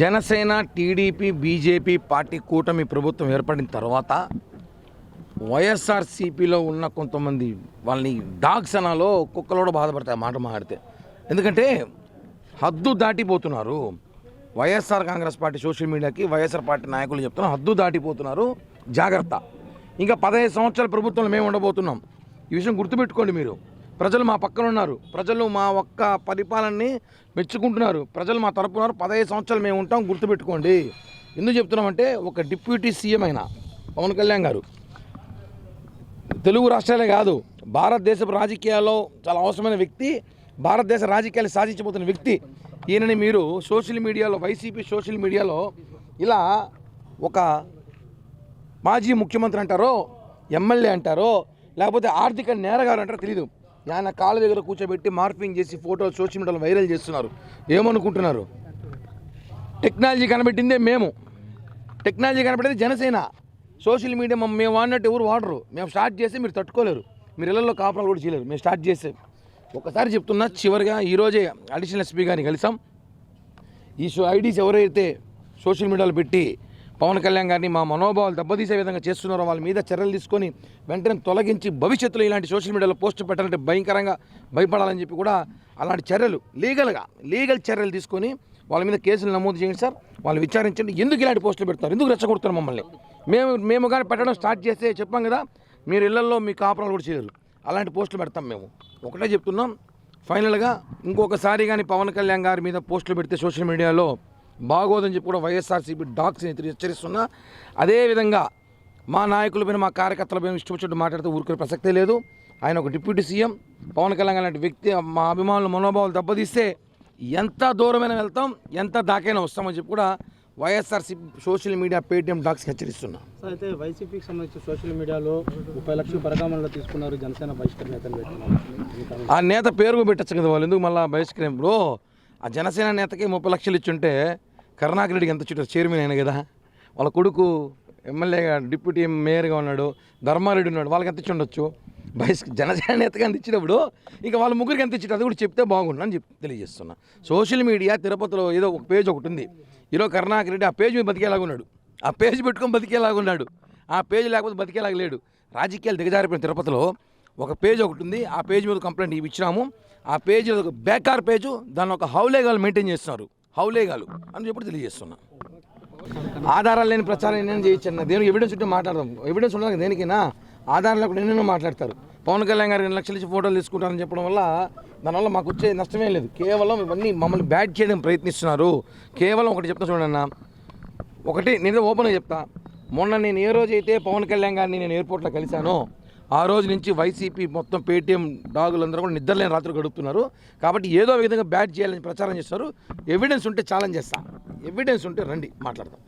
Janasena TDP BJP party కూటమి ప్రభుత్వం ఏర్పడిన తర్వాత వైఎస్ఆర్సీపీలో ఉన్న కొంతమంది వాళ్ళని డాగ్స్ అనాలో కుక్కలు కూడా బాధపడతాయి ఆ మాట మాడితే ఎందుకంటే హద్దు దాటిపోతున్నారు. వైఎస్ఆర్ కాంగ్రెస్ పార్టీ సోషల్ మీడియాకి వైఎస్ఆర్ పార్టీ నాయకులు చెప్తున్నారు హద్దు దాటిపోతున్నారు. జాగ్రత్త. ఇంకా పదహైదు సంవత్సరాల ప్రభుత్వంలో మేము ఉండబోతున్నాం. ఈ విషయం గుర్తుపెట్టుకోండి మీరు. ప్రజలు మా పక్కన ఉన్నారు. ప్రజలు మా ఒక్క పరిపాలనని మెచ్చుకుంటున్నారు. ప్రజలు మా తరపున ఉన్నారు. పదహైదు సంవత్సరాలు మేము ఉంటాం. గుర్తుపెట్టుకోండి. ఎందుకు చెప్తున్నామంటే ఒక డిప్యూటీ సీఎం అయిన పవన్ కళ్యాణ్ గారు. తెలుగు రాష్ట్రాలే కాదు. భారతదేశపు రాజకీయాల్లో చాలా అవసరమైన వ్యక్తి భారతదేశ రాజకీయాలు సాధించబోతున్న వ్యక్తి. ఈయనని మీరు సోషల్ మీడియాలో వైసీపీ సోషల్ మీడియాలో ఇలా ఒక మాజీ ముఖ్యమంత్రి అంటారో ఎమ్మెల్యే అంటారో లేకపోతే ఆర్థిక నేరగారు అంటారో తెలియదు ఆయన కాళ్ళ దగ్గర కూర్చోబెట్టి మార్పింగ్ చేసి ఫోటోలు సోషల్ మీడియాలో వైరల్ చేస్తున్నారు. ఏమనుకుంటున్నారు? టెక్నాలజీ కనబెట్టిందే మేము. టెక్నాలజీ కనబడేది జనసేన. సోషల్ మీడియా మమ్మ మేము వాడినట్టు ఎవరు వాడరు. మేము స్టార్ట్ చేస్తే మీరు తట్టుకోలేరు. మీరు ఇళ్ళలో కాపురాలు కూడా చేయలేరు. మేము స్టార్ట్ చేస్తే ఒకసారి చెప్తున్నా చివరిగా ఈరోజే అడిషనల్ ఎస్పీ గారిని కలిసాం. ఈ షో ఐడీస్ ఎవరైతే సోషల్ మీడియాలో పెట్టి పవన్ కళ్యాణ్ గారిని మా మనోభావాలు దెబ్బతీసే విధంగా చేస్తున్నారో వాళ్ళ మీద చర్యలు తీసుకొని వెంటనే తొలగించి భవిష్యత్తులో ఇలాంటి సోషల్ మీడియాలో పోస్టు పెట్టాలంటే భయంకరంగా భయపడాలని చెప్పి కూడా అలాంటి చర్యలు లీగల్గా లీగల్ చర్యలు తీసుకొని వాళ్ళ మీద కేసులు నమోదు చేయండి సార్. వాళ్ళు విచారించండి. ఎందుకు ఇలాంటి పోస్టులు పెడతారు? ఎందుకు రెచ్చగొడుతున్నారు మమ్మల్ని? మేము మేము కానీ పెట్టడం స్టార్ట్ చేస్తే చెప్పాం కదా మీరు ఇళ్ళలో మీ కాపురాలు కూడా చేయరు. అలాంటి పోస్టులు పెడతాం మేము. ఒకటే చెప్తున్నాం. ఫైనల్గా ఇంకొకసారి కానీ పవన్ కళ్యాణ్ గారి మీద పోస్టులు పెడితే సోషల్ మీడియాలో బాగోదని చెప్పి కూడా వైఎస్ఆర్సీపీ డాక్స్ని హెచ్చరిస్తున్నా. అదేవిధంగా మా నాయకుల పైన మా కార్యకర్తల పైన ఇష్టం వచ్చినట్టు మాట్లాడితే ఊరుకునే ప్రసక్తే లేదు. ఆయన ఒక డిప్యూటీ సీఎం. పవన్ కళ్యాణ్ లాంటి వ్యక్తి మా అభిమానుల మనోభావాలు దెబ్బతీస్తే ఎంత దూరమైనా వెళ్తాం ఎంత దాకైనా వస్తామని చెప్పి కూడా వైఎస్ఆర్సీ సోషల్ మీడియా పేటీఎం డాక్స్కి హెచ్చరిస్తున్నా. సార్ అయితే వైసీపీకి సంబంధించి సోషల్ మీడియాలో ముప్పై లక్షలు పరిగణనలో తీసుకున్నారు జనసేన బహిష్కరణ నేతలు. ఆ నేత పేరు పెట్టచ్చు కదా వాళ్ళు ఎందుకు మళ్ళీ బహిష్కరం బ్రో ఆ జనసేన నేతకి ముప్పై లక్షలు ఇచ్చుంటే కరుణాకర్ రెడ్డికి ఎంత చుట్టారు చైర్మన్ అయిన కదా. వాళ్ళ కొడుకు ఎమ్మెల్యేగా డిప్యూటీ మేయర్గా ఉన్నాడు ధర్మారెడ్డి ఉన్నాడు వాళ్ళకి ఎంత ఇచ్చి ఉండొచ్చు జనసేన నేతగా ఎంత ఇచ్చినప్పుడు ఇక వాళ్ళ ముగ్గురికి ఎంత ఇచ్చారు అది కూడా చెప్తే బాగుండు అని చెప్పి తెలియజేస్తున్నా. సోషల్ మీడియా తిరుపతిలో ఏదో ఒక పేజ్ ఒకటి ఉంది. ఈరోజు కరుణాకర్ రెడ్డి ఆ పేజ్ మీద బతికేలాగా ఉన్నాడు. ఆ పేజ్ పెట్టుకొని బతికేలాగా ఉన్నాడు. ఆ పేజ్ లేకపోతే బతికేలాగా లేడు. రాజకీయాలు దిగజారిపోయిన తిరుపతిలో ఒక పేజ్ ఒకటి ఉంది. ఆ పేజ్ మీద కంప్లైంట్ ఇవి ఇచ్చినాము. ఆ పేజ్ ఒక బేకార్ పేజు దాని ఒక హౌలేగాలు మెయింటైన్ చేస్తున్నారు. హౌలేగాలు అని చెప్పి తెలియజేస్తున్నా. ఆధారాలు లేని ప్రచారం ఏమైనా చేయించండి దేని దేనికి ఎవిడెన్స్ ఉంటే మాట్లాడదాం. ఎవిడెన్స్ ఉండాలి దేనికైనా ఆధారాలు లేకుండా ఎన్నెన్నో మాట్లాడతారు. పవన్ కళ్యాణ్ గారు రెండు లక్షలు ఇచ్చి ఫోటోలు తీసుకుంటారని చెప్పడం వల్ల దానివల్ల మాకు వచ్చే నష్టమే లేదు. కేవలం ఇవన్నీ మమ్మల్ని బ్యాడ్ చేయడం ప్రయత్నిస్తున్నారు. కేవలం ఒకటి చెప్తా చూడన్న ఒకటి నేను ఓపెన్గా చెప్తా. మొన్న నేను ఏ రోజైతే పవన్ కళ్యాణ్ గారిని నేను ఎయిర్పోర్ట్లో కలిశానో ఆ రోజు నుంచి వైసీపీ మొత్తం పేటీఎం డాగులందరూ కూడా నిద్రలేని రాత్రి గడుపుతున్నారు. కాబట్టి ఏదో విధంగా బ్యాట్ చేయాలని ప్రచారం చేస్తారు. ఎవిడెన్స్ ఉంటే ఛాలెంజ్ చేస్తా. ఎవిడెన్స్ ఉంటే రండి మాట్లాడదాం.